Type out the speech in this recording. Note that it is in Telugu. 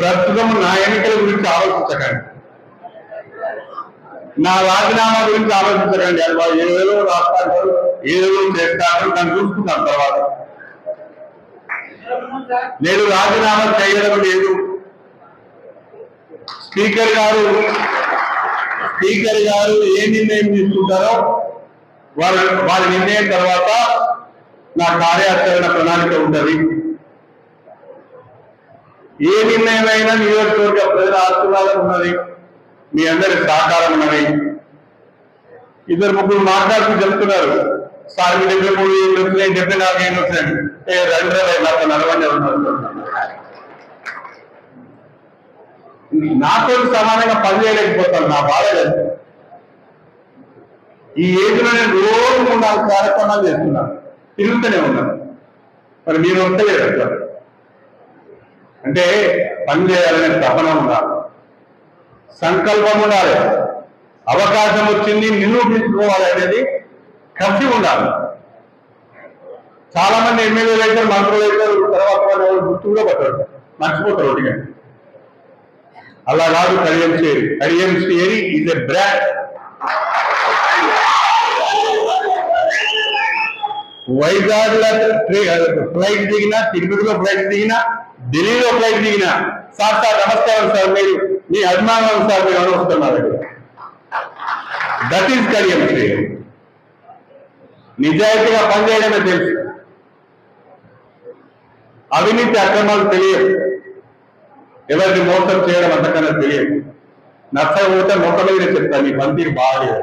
ప్రస్తుతం నా ఎన్నికల గురించి ఆలోచించకండి. నా రాజీనామా గురించి ఆలోచించకండి. అది వాళ్ళు ఏదో రాస్తారు ఏదో చేస్తారు దాన్ని చూసుకున్నాను తర్వాత. నేను రాజీనామా చేయడం లేదు. స్పీకర్ గారు స్పీకర్ గారు ఏ నిర్ణయం తీసుకుంటారో వారి వారి నిర్ణయం తర్వాత నా కార్యాచరణ ప్రణాళిక ఉంటుంది. ఏ నిర్ణయమైనా అయినా నియోజకవర్గ ప్రజల ఆశీర్వాదం ఉన్నది మీ అందరి సహకారం ఉన్నది. ఇద్దరు ముగ్గురు మాట్లాడుతూ చెప్తున్నారు. సార్ మీ డెబ్బై మూడు ఏళ్ళు వచ్చినాయి డెబ్బై నాలుగు ఏళ్ళు వచ్చినాయి? ఏ రెండు వేల నాతో నలభై ఉన్నారు నాతో సమానంగా పనిచేయలేకపోతాను నా బాధ ఈ ఏజ్లో నేను రోజు మూడు నాలుగు కార్యక్రమాలు చేస్తున్నాను తిరుగుతూనే ఉన్నాను మరి మీరు వస్తే చెప్తారు అంటే పని చేయాలనే తపన ఉండాలి. సంకల్పం ఉండాలి. అవకాశం వచ్చింది నిరూపించుకోవాలి అనేది కసి ఉండాలి. చాలా మంది ఎమ్మెల్యేలు అయితే మంత్రులు అయితే తర్వాత వాళ్ళు గుర్తు కూడా పట్టారు. మర్చిపోతారు ఒకటిగా అలా కాదు కడియం చేరి. కడియం చేరి ఇస్ ఎ బ్రాండ్ వైజాగ్లో ఫ్లైట్ దిగినా తిరుపతిలో ఫ్లైట్ దిగినా ఢిల్లీలో ఫ్లైట్ దిగిన సార్ సార్ నమస్కారం సార్ మీరు మీ అభిమానం సార్ మీరు అనుకుంటున్నారు దట్ ఈస్ కరియర్ చేరి నిజాయితీగా పనిచేయడమే తెలుసు. అవినీతి అక్రమాలు తెలియదు ఎవరిని మోసం చేయడం అంతకన్నా తెలియదు. నచ్చకపోతే మొక్క మీద చెప్తాను నీ పనితీరు బాగాలేదు.